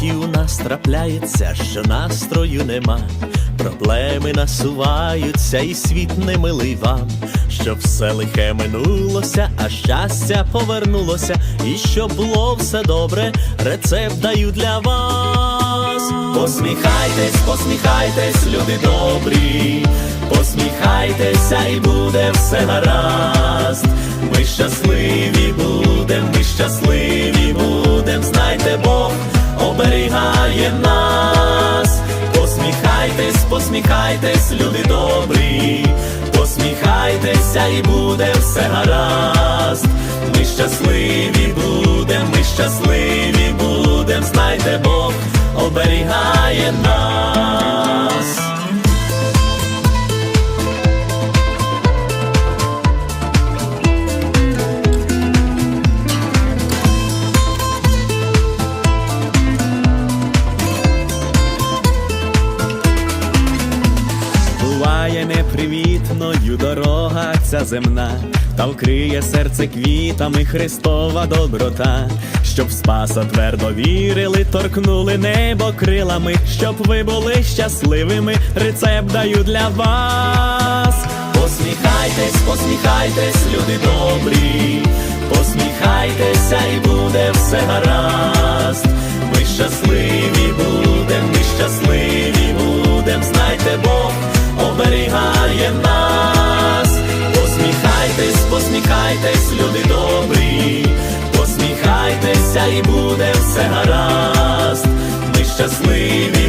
житті у нас трапляється, що настрою нема. Проблеми насуваються, і світ немилий вам, щоб все лихе минулося, а щастя повернулося, і щоб було все добре, рецепт даю для вас. Посміхайтесь, посміхайтесь, люди добрі, посміхайтеся, і буде все гаразд. Ми щасливі будем, ми щасливі Посміхайтесь, люди добрі, посміхайтеся, і буде все гаразд. Ми щасливі будемо, ми щасливі непривітною дорога ця земна, та вкриє серце квітами Христова доброта, щоб в спаса твердо вірили, торкнули небо крилами, щоб ви були щасливими, рецепт даю для вас. Посміхайтесь, посміхайтесь, люди добрі, посміхайтеся, і буде все гаразд. І буде все гаразд. Ми щасливі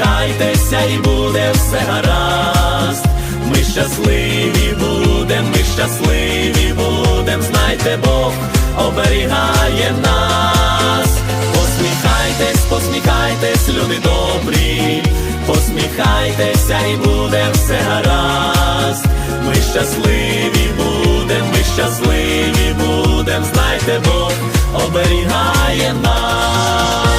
посміхайтеся, і буде все гаразд. Ми щасливі будем, ми щасливі будем, знайте Бог оберігає нас. Посміхайтесь, посміхайтесь, люди добрі, посміхайтеся, і буде все гаразд. Ми щасливі будем, ми щасливі будем, знайте Бог оберігає нас.